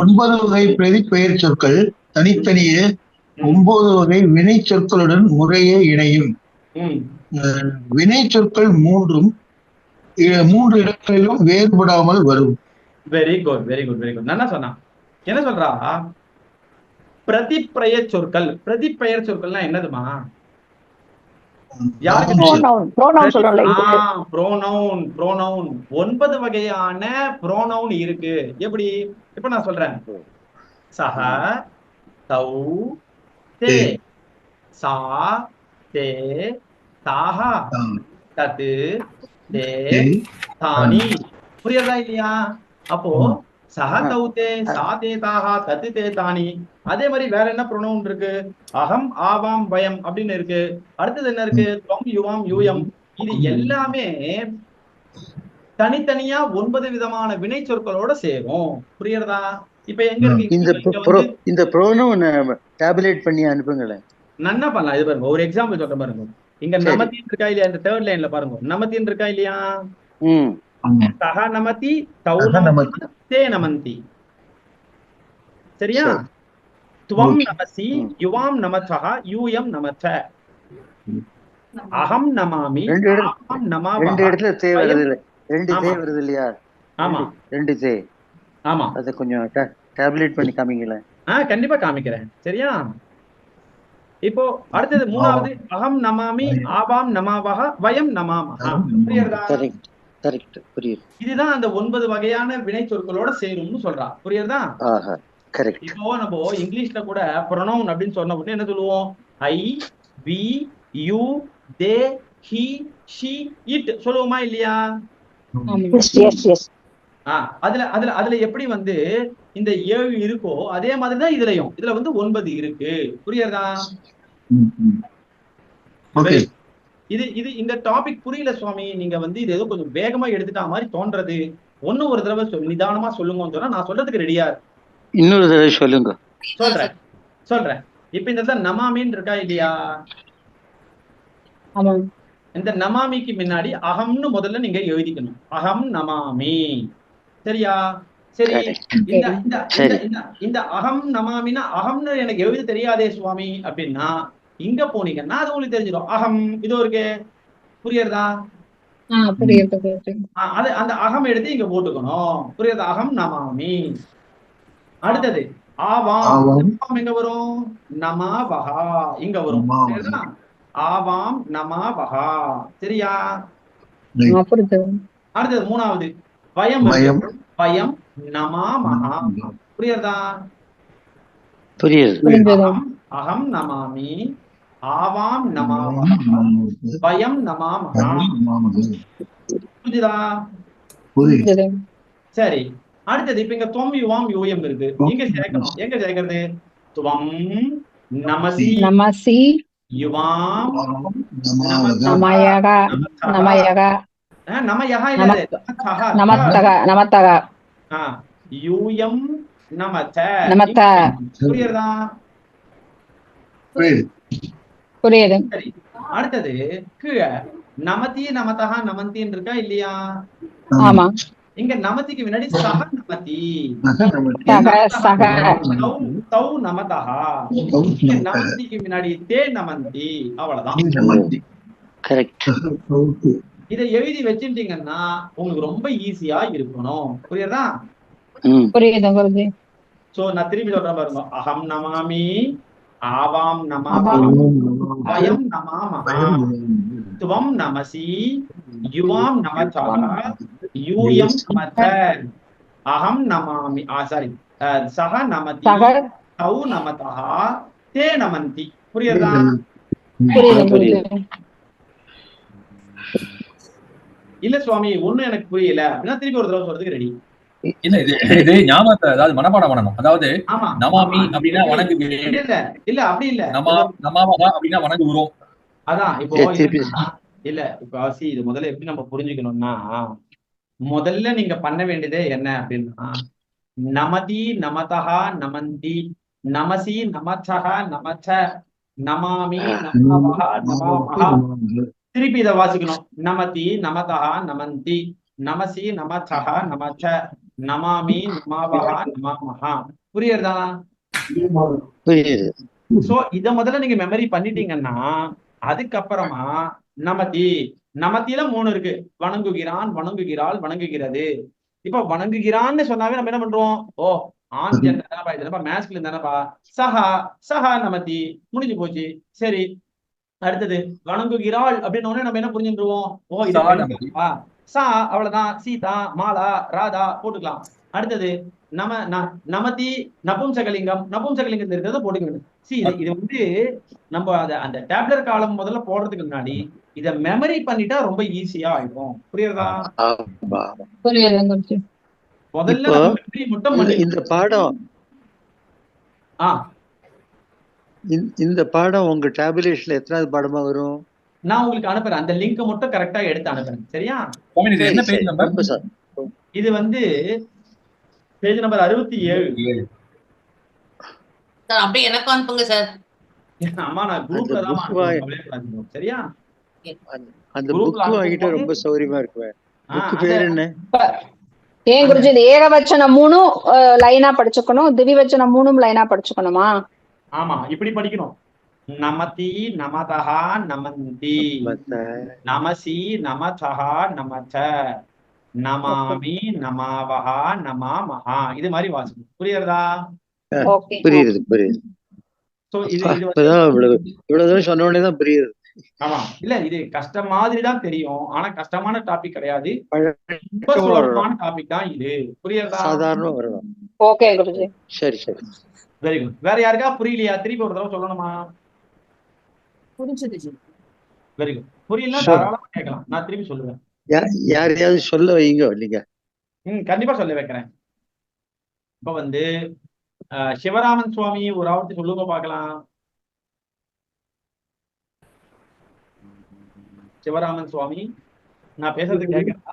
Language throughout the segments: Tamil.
ஒன்பது வகை பிரதி பெயர் சொற்கள் தனித்தனியே ஒன்பது வகை வினை சொற்களுடன் முறையே இணையும். வினை சொற்கள் மூன்றும் மூன்று இடங்களிலும் வேறுபடாமல் வரும். Very good very good very good நல்லா சொன்னான். என்ன சொல்றா? பிரதிப்பெயர் சொற்கள் பிரதிப்பெயர் சொற்கள்னா என்னதுமா யாருக்கு தெரியும்? ப்ரோனவுன் ப்ரோனவுன் சொல்றோம்ல இது ப்ரோனவுன் ப்ரோனவுன் ஒன்பது வகையான ப்ரோனவுன் இருக்கு. எப்படி? இப்ப நான் சொல்றேன். சஹ தௌ தே. சா தே. தாஹா. தத்து தே. தானி. புரியுதா இல்லையா? அப்போ. சஹ தௌ தே சா தே தாஹா தத்து தே தானி. அதே மாதிரி வேற என்ன ப்ரொனவுன் இருக்கு? அகம் ஆவாம் பயம் அப்படின்னு இருக்கு. அடுத்தது என்ன இருக்கு? துவம் யுவாம் யூயம் இது எல்லாமே தனித்தனியா ஒன்பது விதமான வினை சொற்களோட சேரும். புரியுறதா இப்ப எங்க இருக்கு? இந்த இந்த ப்ரோனவுன் டேப்லெட் பண்ணி அனுப்புங்களேன். நன்னா பண்ணலாம். இது பாருங்க ஒரு எக்ஸாம்பிள் சொல்ற பாருங்க. இங்க. நமத்தின் இருக்கா இல்லையா? இந்த தேர்ட் லைன்ல பாருங்க. நமத்தின் இருக்கா இல்லையா. சஹ நமதி தௌ நமதி தே நமந்தி சரியா சரி. துவம். நமசி. யுவாம் நமச்சஹ யூயம் நமச்ச அகம் நமாமி ரெண்டு இடத்துல தே வருது ரெண்டு தே. வருது இல்லையா? ஆமா ரெண்டு தே. ஆமா அதை கொஞ்சம் டேப்லெட் பண்ணி காமிங்களேன். ஆஹ் கண்டிப்பா காமிக்கிறேன். சரியா? இப்போ அடுத்தது மூணாவது அகம் நமாமி ஆபாம் நமாவஹ வயம் நமாமஹ. புரியுறதா? கரெக்ட் புரியுது. இதுதான் அந்த ஒன்பது வகையான வினை சொற்களோட சேரும்னு சொல்றா புரியுறதா? கரெக்ட் இப்போ நம்ம இங்கிலீஷ்ல கூட ப்ரொனவுன் அப்படின்னு சொன்ன உடனே என்ன சொல்லுவோம்? I we you they he she it சொல்லுவோமா இல்லையா? எஸ் எஸ் எஸ் ஆ, அதுல அதுல அதுல எப்படி வந்து இந்த ஏழு இருக்கோ அதே மாதிரி தான் இதுலயும். இதுல வந்து ஒன்பது இருக்கு. புரியுறதா? இது இது இந்த டாபிக் புரியல சுவாமி. நீங்க வந்து இது ஏதோ கொஞ்சம் வேகமா எடுத்துட்டா மாதிரி தோன்றது. ஒண்ணு ஒரு தடவை சொல் நிதானமா சொல்லுங்கன்னு சொன்னா நான் சொல்றதுக்கு ரெடியா இன்னொரு தடவை சொல்லுங்க. சொல்றேன். சொல்றேன். இப்ப இந்த இடத்துல நமாமின்னு இருக்கா இல்லையா? ஆமா. இந்த நமாமிக்கு முன்னாடி அகம்னு முதல்ல நீங்க எழுதிக்கணும். அகம் நமாமி. சரியா? சரி. இந்த இந்த இந்த சரி. இந்த இந்த அகம் நமாமினா அகம்னு எனக்கு எழுத தெரியாதே சுவாமி அப்படின்னா இங்க போனீங்கன்னா அது உங்களுக்கு தெரிஞ்சிடும். அகம் இது இருக்கு புரியுறதா? ஆ புரியுது புரியுது. ஆ, அது அந்த அகம் எடுத்து இங்க போட்டுக்கணும். புரியுதா அகம் நமாமி. அடுத்தது ஆவாம். எங்க வரும்? நமாவஹா. இங்க வரும்? ஆவாம் நமாவஹா. சரியா? அடுத்தது மூணாவது. பயம் பயம். நமாமஹா. புரியுறதா? புரியுது. அகம் நமாமி. ஆவாம் நமாமஹா. புரியுதா புரியுது. புரியுது. சரி. அடுத்தது இப்ப இங்க துவம் யுவாம் யூயம் இருக்கு. எங்க சேர்க்கணும்? எங்க சேர்க்கிறது? துவம் நமசி நமசி யுவாம் நமயக நமயக. ஆ, நமயஹா இல்ல. நமத்தக நமத்தக. ஆ, யூயம் நமச்ச நமத்த. புரியுறதா? புரியுது. புரியுது. அடுத்தது கீழே நமதி நமதஹா நமந்தின்னு இருக்கா இல்லையா? ஆமா. இங்க நமதிக்கு முன்னாடி சக நமதி. தௌ தௌ நமதஹா. இங்க நமதிக்கு முன்னாடி தே நமந்தி. அவ்வளவுதான். கரெக்ட் இதை எழுதி வச்சுட்டீங்கன்னா உங்களுக்கு ரொம்ப ஈஸியா இருக்கணும். புரியுதா? புரியுது சோ நான் திருப்பி சொல்றேன் பாருங்க. அகம் நமாமி ஆவாம் நமாமி. வயம் நமாமஹா துவம் நமசி. யுவாம் நமச்சா யூயம் நமச்ச அகம் நமாமி. ஆ சாரி சக நமதி. தௌ நமதஹ. தே நமந்தி. புரியுது? இல்ல சுவாமி ஒண்ணு எனக்கு புரியல. அப்படின்னா திருப்பி ஒரு தடவை சொல்றதுக்கு ரெடி இல்ல இது இது ஞாபகத்தை அதாவது மனப்பாடம் பண்ணணும். அதாவது ஆமா. நமாமி அப்படின்னா வணங்கு இல்ல. இல்ல இல்ல. அப்படி இல்ல. நமா அப்படின்னா அதான் இப்போ இல்ல இப்போ ஆசி இது முதல்ல எப்படி நம்ம புரிஞ்சுக்கணும்னா முதல்ல நீங்க பண்ண வேண்டியதே என்ன அப்படின்னா நமதி நமதஹா நமந்தி நமசி நமச்சஹ நமச்ச நமாமி திருப்பி இதை வாசிக்கணும். நமதி நமதஹா நமந்தி நமசி நமச்சஹ நமச்ச நமாமி நமாவஹா நமாமஹா. புரியுறதா? புரியுது. சோ இத முதல்ல நீங்க மெமரி பண்ணிட்டீங்கன்னா அதுக்கப்புறமா நமதி. நமத்தில மூணு இருக்கு. வணங்குகிறான் வணங்குகிறாள் வணங்குகிறது. இப்ப வணங்குகிறான்னு சொன்னாவே நம்ம என்ன பண்றோம்? ஓ ஆண் ஜெண்டர் தானப்பா இது என்னப்பா மேஸ்குலின் தானப்பா. சஹா சஹா நமதி. முடிஞ்சு போச்சு. சரி அடுத்தது வணங்குகிறாள் அப்படின்னு உடனே நம்ம என்ன புரிஞ்சுருவோம் ஓ இது சா சா அவ்வளவுதான். சீதா மாலா ராதா போட்டுக்கலாம். அடுத்தது நம ந- நமதி நபும்சகலிங்கம். நபும்சகலிங்கம் இருக்கிறத போட்டுக்க வேண்டும் See, இது இது வந்து நம்ம அத அந்த டேப்லெட் காலம் முதல்ல போடுறதுக்கு முன்னாடி இத மெமரி பண்ணிட்டா ரொம்ப ஈஸியா ஆயிடும் புரியுறதா? ஆமா. புரியுது குருஜி முதல்ல மட்டும் இந்த- பாடம் ஆ. இந்த- இந்த பாடம் உங்க டேபுலேஷன்ல எத்தனாவது பாடமா வரும்? நான் உங்களுக்கு அனுப்புறேன். அந்த லிங்க் மட்டும் கரெக்டா எடுத்து அனுப்புறேன். சரியா? இது வந்து பேஜ் நம்பர் அறுபத்தி ஏழு. சார் அப்படியே எனக்கும் அனுப்புங்க சார். அம்மா நான் குரூப்ல தான். சரியா? அந்த புக் வாங்கிட்டா ரொம்ப சௌரியமா இருக்குமே. ஆ, புக் பேர் என்ன? ஏன் குருஜி இந்த ஏகவச்சனம் மூணும் லைனா படிச்சுக்கணும். திவிவச்சனம் மூணும் லைனா படிச்சுக்கணுமா? ஆமா இப்படி படிக்கணும். நமதி நமதஹா நமந்தி. நமசி நமதஹா நமச்ச நமாமி நமாவஹா நமாமஹா. இது மாதிரி வாசிக்கணும். புரியுறதா புரியுது புரியுது. இவ்வளவு தூரம் சொன்ன உடனே தான் ஆமா. இல்ல இது கஷ்டம் மாதிரி தான் தெரியும். ஆனா கஷ்டமான டாபிக் கிடையாது. பழக்கம் ரொம்ப சுலபமான டாபிக் தான் இது. புரியுறதா சாதாரணமா வரணும் ஓகே குருஜி. சரி சரி. வெரி குட் வேற யாருக்கா புரியலையா? திருப்பி ஒரு தடவை சொல்லணுமா? புரிஞ்சுது ஜி. வெரி குட் புரியல. தாராளமா கேட்கலாம். நான் திருப்பி சொல்லுவேன். யாரையாவது சொல்ல வைங்க நீங்க. ம் கண்டிப்பா சொல்ல வைக்கிறேன். இப்ப வந்து அஹ், சிவராமன் சுவாமி ஒரு ஆவர்த்தி சொல்லுங்க பார்க்கலாம். சிவராமன் சுவாமி நான் பேசுறது கேட்கிறா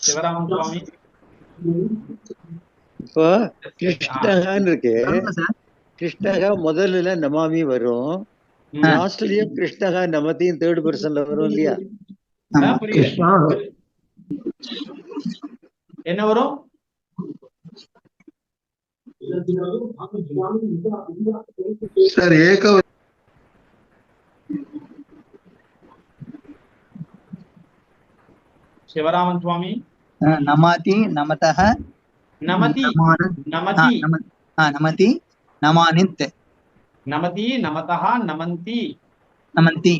சிவராமன் சுவாமி. இப்போ கிருஷ்ணகான்னு இருக்கு கிருஷ்ணகா முதல்ல நமாமி வரும். லாஸ்ட்லயும் கிருஷ்ணகா நமத்தியும் தேர்ட் பர்சன்ல வரும் இல்லையா? என்ன வரும்? சார் ஏக சிவராமன் சுவாமி நமாதி நமதக நமதி நமதி நமதி. நமானித் நமதி நமதா நமந்தி. நமந்தி.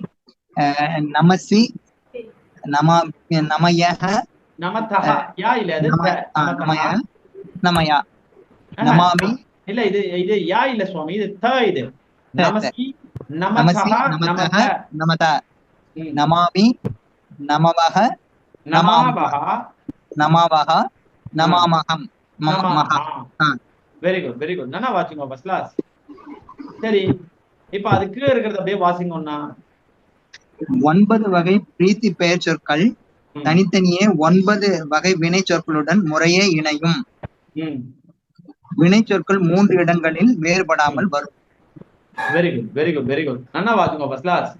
நமசி நம நமய நமதா. யா இல்ல அது நமய நமயா. நமாமி. இல்ல இது இது யா இல்ல சுவாமி. இது த இது. நமசி நமசி நமதா நமதா. நமாமி நமவஹ நமாவஹ நமாவஹ நமாமகம் வெரி குட் வெரி குட் நல்லா வாசிங்க ஃபர்ஸ்ட் கிளாஸ் சரி இப்ப அது கீழே இருக்கிறது அப்படியே வாசிங்கோன்னா ஒன்பது வகை பிரீத்தி பெயர் சொற்கள் தனித்தனியே ஒன்பது வகை வினை சொற்களுடன் முறையே இணையும். வினை சொற்கள் மூன்று இடங்களில் வேறுபடாமல் வரும். Very good very good very good நல்லா வாசிங்க ஃபர்ஸ்ட் கிளாஸ்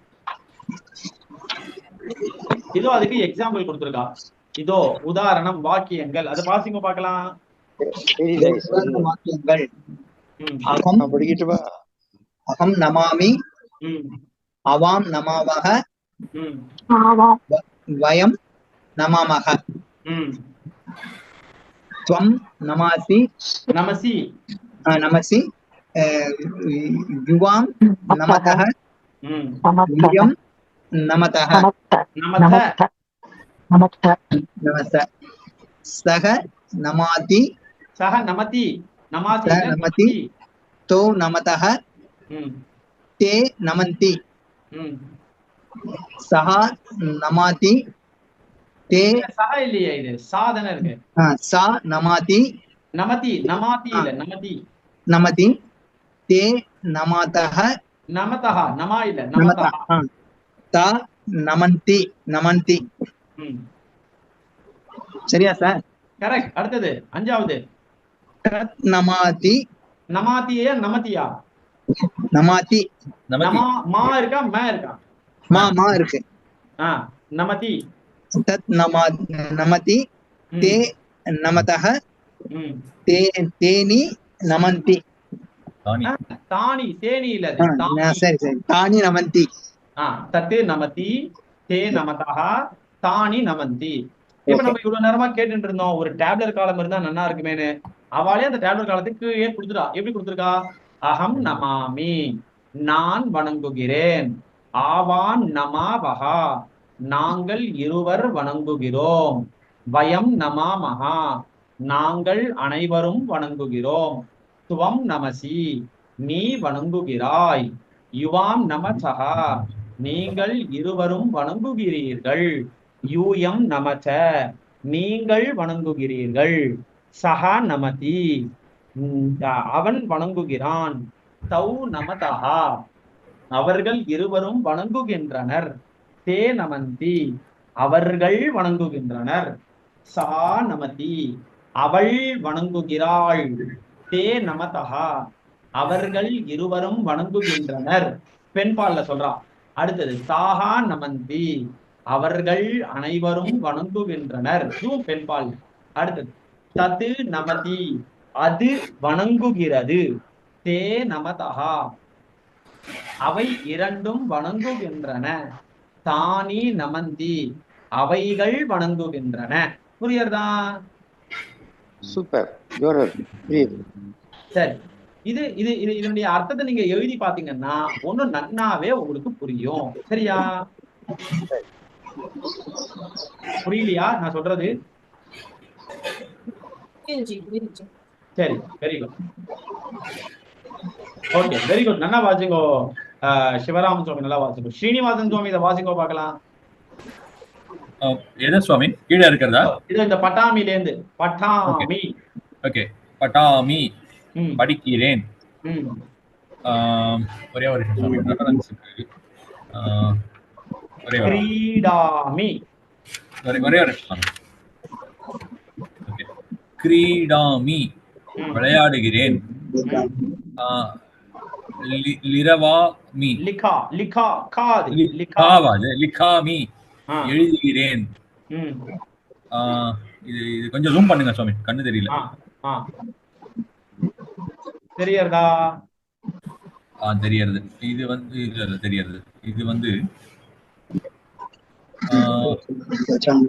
இதோ அதுக்கு எக்ஸாம்பிள் கொடுத்துருக்கா. இதோ உதாரணம் வாக்கியங்கள். அதை வாசிங்க பார்க்கலாம். ம் அகம் நமாமி ம் அவாம் நமாவக ம் வயம் நமாமக ம் துவம் நமாசி நமசி. நமசி யுவாம் நமதக ம் யுயம் நமதக நமத. சக நமாதி. சக நமதி நமாதி சக இல்ல, நமதி. நமதி. தோ நமதக ம் தே நமந்தி சஹா நமாதி தே சக இல்லையே இது சாதனை இருக்கு. அஹ், சா நமாதி நமதி நமாதி இல்ல நமதி நமதி தே நமாதக நமதஹா நமா இல்ல நமத நமதஹா தா நமந்தி நமந்தி சரியா சார்? கரெக்ட் அடுத்தது அஞ்சாவது. தத் நமாதி. நமாத்தியே நமதியா? நமாதி. நமா மா இருக்கா மா இருக்கா? மா மா இருக்கு. ஆ நமதி. தத் நமா நமதி. தே நமதஹ. தே தேனி நமந்தி. தானி. தேனி இல்ல சரி சரி. தானி நமந்தி. ஆ தத்தே நமதி. தே நமதஹ. தானி நமந்தி. இப்ப நம்ம இவ்வளவு நேரமா கேட்டுட்டு இருந்தோம். ஒரு டேப்லெட் காலம் இருந்தா நல்லா இருக்குமேனு அவளே அந்த டேப்லெட் காலத்துக்கு ஏன் கொடுத்துட்டா? எப்படி கொடுத்துருக்கா? அகம் நமாமி நான் வணங்குகிறேன். ஆவான் நமாவகா நாங்கள் இருவர் வணங்குகிறோம். வயம் நமாமஹா நாங்கள் அனைவரும் வணங்குகிறோம். துவம் நமசி நீ வணங்குகிறாய். யுவாம் நமசகா நீங்கள் இருவரும் வணங்குகிறீர்கள். யூயம் நமச்ச நீங்கள் வணங்குகிறீர்கள். சஹா நமதி. அவன் வணங்குகிறான். தௌ நமதஹா. அவர்கள் இருவரும் வணங்குகின்றனர். தே நமந்தி. அவர்கள் வணங்குகின்றனர். சா நமதி. அவள் வணங்குகிறாள். தே நமதஹா. அவர்கள் இருவரும் வணங்குகின்றனர். பெண்பால்ல சொல்றான் அடுத்தது சாகா நமந்தி. அவர்கள் அனைவரும் வணங்குகின்றனர். இதுவும் பெண்பால். அடுத்தது தது நமதி அது வணங்குகிறது. தே நமதஹா அவை இரண்டும் வணங்குகின்றன. தானி நமந்தி அவைகள் வணங்குகின்றன. புரியுறதா சூப்பர். சரி. இது இது இது இதனுடைய அர்த்தத்தை நீங்க எழுதி பாத்தீங்கன்னா ஒண்ணு நன்னாவே உங்களுக்கு புரியும். சரியா? புரியலையா? நான் சொல்றது? சரி very good okay very good நல்லா வாசிங்கோ அஹ், சிவராமன் சுவாமி நல்லா வாசிங்கோ. ஸ்ரீனிவாசன் சுவாமி இதை வாசிங்கோ பார்க்கலாம். எது சுவாமி? கீழே இருக்கிறதா? இது இந்த பட்டாமில இருந்து பட்டாமி ஓகே பட்டாமி. ம். படிக்கிறேன். ஒரே ஒரு ஒரே ஒரு கிரீடாமி. ஒரே ஒரே ஒரு நிமிஷம் சுவாமி. ஓகே கிரீடாமி. விளையாடுகிறேன். லிரவாமி? லிகாமி. எழுதுகிறேன். இது இது கொஞ்சம் ஜூம் பண்ணுங்க சுவாமி கண்ணு தெரியல. தெரியறதா? ஆ தெரியறது. இது வந்து இல்ல தெரியறது. இது வந்து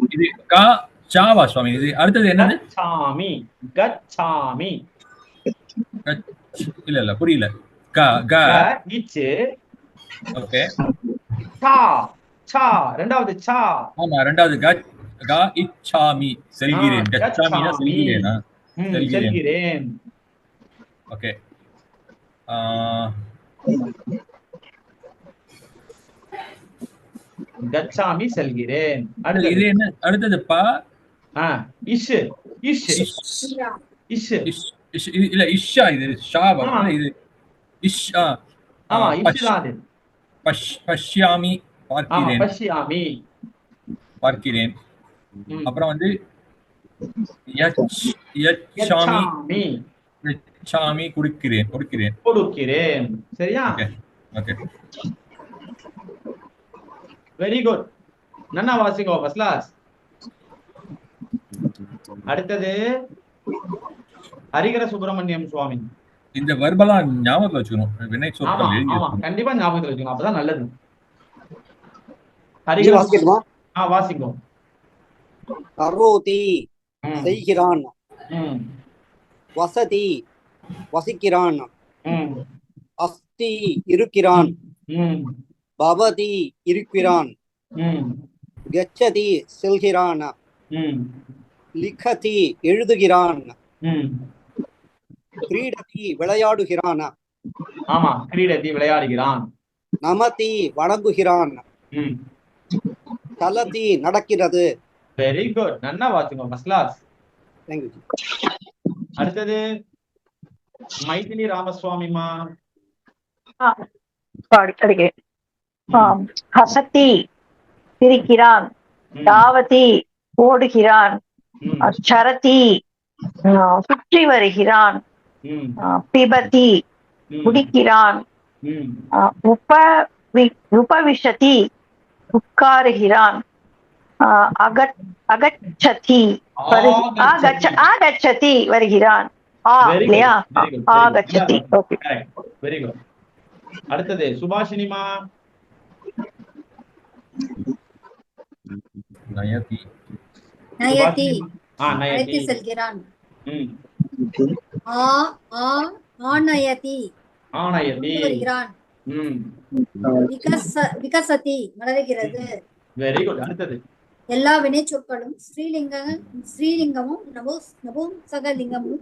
இது கா சாவா சுவாமி இது அடுத்தது என்னது? கச்சாமி கச்சாமி. இல்ல இல்ல புரியல. க க. இச்சு. ஓகே. சா சா ரெண்டாவது சா. ஆமா ரெண்டாவது க க இச்சாமி. செல்கிறேன். கச்சாமினா கச்சாமி. செல்கிறேனா? செல்கிறேன். ஓகே. கச்சாமி செல்கிறேன். இது அடுத்தது. என்ன? அடுத்தது ப ஆ, இஷு இஷு இஷ் இல்ல இஷா இது ஆ. இது இஷ் ஆமா பஷ்யாமி பார்க்கிறேன். பஷ்யாமி. பார்க்கிறேன். அப்புறம் வந்து யச் யச்சாமி யச்சாமி. குடிக்கிறேன் கொடுக்கிறேன். கொடுக்கிறேன். சரியா? Okay okay. வெரி குட் நன்னா வாசிங்கோ ஃபர்ஸ்ட் கிளாஸ் அடுத்தது ஹரிகர சுப்பிரமணியம் சுவாமி. இந்த வர்பலா ஞாபகத்துல வச்சுக்கணும். ஆமா வைக்கணும். கண்டிப்பா ஞாபகத்துல வச்சுக்கணும். அப்பதான் நல்லது. ஹரிகர ஆ வாசிங்கோ கரோதி செய்கிறான். ம், வசதி வசிக்கிறான். ம், அஸ்தி இருக்கிறான். ம், பவதி இருக்கிறான். ம், கச்சதி செல்கிறான். ம், லிखति எழுதுகிறான். ம். கிரீடதி விளையாடுகிறான். ஆமா கிரீடத்தி விளையாடுகிறான். நமதி வணங்குகிறான். ம். சலதி நடக்கிறது. வெரி குட் நன்னா வாசிங்கோ ஃபர்ஸ்ட் கிளாஸ் தேங்க்யூ அடுத்தது மைதிலி ராமசுவாமிமா சிரிக்கிறான் ம், தாவதி ஓடுகிறான். சரதி சுற்றி வருகிறான். பிபதி குடிக்கிறான். உப உபவிஷதி உட்காருகிறான். அகட் அகச்சதி ஆகச்சதி வருகிறான். ஆ இல்லையா. ஆகச்சதி ஓகே வெரி குட் அடுத்தது சுபாஷினிமா. நயதி. நயதி. அழைத்து செல்கிறான். ம். ஆ ஆ ஆநயதி ஆனயதி வருகிறான். விகசதி வளருகிறது வெரி குட் அடுத்தது. எல்லா வினைச்சொற்களும் ஸ்ரீலிங்க ஸ்ரீலிங்கமும் நபு நபும்சகலிங்கமும்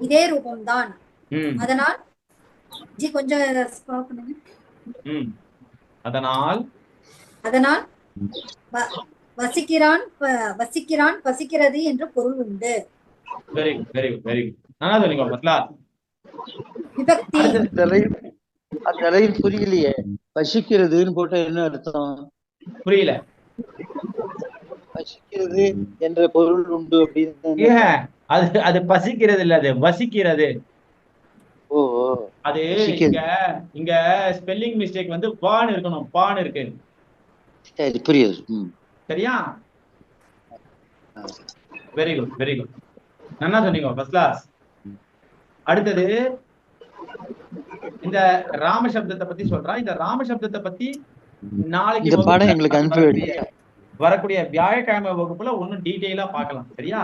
இதே ரூபம்தான். அதனால் ஜி கொஞ்சம் scroll பண்ணுங்க. அதனால் அதனால் வசிக்கிறான் வசிக்கிறான் பசிக்கிறது என்று பொருள் உண்டு. Very good very good very good நல்லா சொன்னீங்க பத்லா விபக்தி. அந்த லைன் புரியலையே. பசிக்கிறதுன்னு போட்டா என்ன அர்த்தம்? புரியல. பசிக்கிறது என்ற பொருள் உண்டு அப்படின்னு அது அது பசிக்கிறது இல்ல அது வசிக்கிறது. ஓ ஓ. அது வசிக்கிறது. இங்க இங்க ஸ்பெல்லிங் மிஸ்டேக் வந்து பான் இருக்கணும் பான் இருக்கு. சரி புரியுது. சரியா? வெரி குட் வெரி குட் நல்லா சொன்னீங்க ஃபர்ஸ்ட் கிளாஸ் அடுத்தது இந்த ராம சப்தத்தை பத்தி சொல்றான் இந்த ராம சப்தத்தை பத்தி நாளைக்கு வரக்கூடிய- வியாழக்கிழமை வகுப்புல ஒன்னும் டீட்டெயிலா பார்க்கலாம் சரியா?